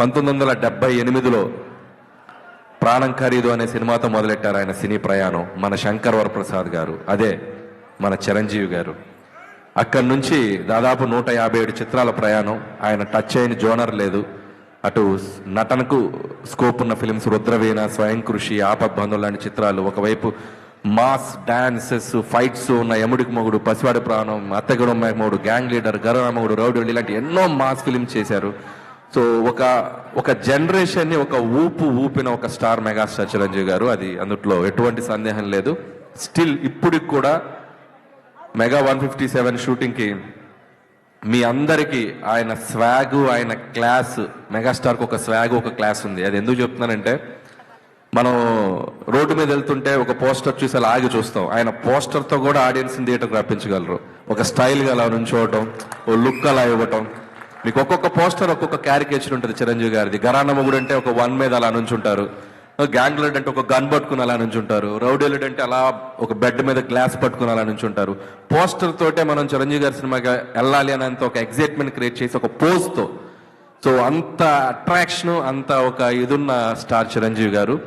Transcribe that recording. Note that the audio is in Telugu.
పంతొమ్మిది వందల డెబ్బై ఎనిమిదిలో ప్రాణం ఖరీదు అనే సినిమాతో మొదలెట్టారు ఆయన సినీ ప్రయాణం మన శంకర్ వరప్రసాద్ గారు. అదే మన చిరంజీవి గారు. అక్కడి నుంచి దాదాపు నూట యాభై ఏడు చిత్రాల ప్రయాణం. ఆయన టచ్ అయిన జోనర్ లేదు. అటు నటనకు స్కోప్ ఉన్న ఫిలిమ్స్ రుద్రవీణ స్వయం కృషి ఆపద్బంధం లాంటి చిత్రాలు ఒకవైపు మాస్ డాన్సెస్ ఫైట్స్ ఉన్న యముడికి మొగుడు పసివాడి ప్రాణం అత్తగడు మొగుడు గ్యాంగ్ లీడర్ గరరామగుడు రౌడీ ఇలాంటి ఎన్నో మాస్ ఫిలిం చేశారు. సో ఒక ఒక జనరేషన్ని ఒక ఊపు ఊపిన ఒక స్టార్ మెగాస్టార్ చిరంజీవి గారు. అది అందుట్లో ఎటువంటి సందేహం లేదు. స్టిల్ ఇప్పటికి కూడా మెగా వన్ ఫిఫ్టీ సెవెన్ షూటింగ్కి మీ అందరికీ ఆయన స్వాగ్ ఆయన క్లాస్ మెగాస్టార్కి ఒక స్వాగ్ ఒక క్లాస్ ఉంది. అది ఎందుకు చెప్తున్నానంటే మనం రోడ్డు మీద వెళ్తుంటే ఒక పోస్టర్ చూసి అలా ఆగి చూస్తాం. ఆయన పోస్టర్తో కూడా ఆడియన్స్ థియేటర్కి రప్పించగలరు. ఒక స్టైల్గా అలా నుంచోవటం ఓ లుక్ అలా ఇవ్వటం. మీకు ఒక్కొక్క పోస్టర్ ఒక్కొక్క క్యారికేచర్ ఉంటుంది చిరంజీవి గారిది. గరానమ్మగుడు అంటే ఒక వన్ మీద అలా నుంచుంటారు. గ్యాంగ్ లీడ్ అంటే ఒక గన్ పట్టుకుని అలా నుంచుంటారు. రౌడీ లీడ్ అంటే అలా ఒక బెడ్ మీద గ్లాస్ పట్టుకుని అలా నుంచుంటారు. పోస్టర్ తోటే మనం చిరంజీవి గారి సినిమాకి వెళ్ళాలి అనేంత ఒక ఎగ్జైట్మెంట్ క్రియేట్ చేసి ఒక పోజ్తో. సో అంత అట్రాక్షన్ అంత ఒక ఇదున్న స్టార్ చిరంజీవి గారు.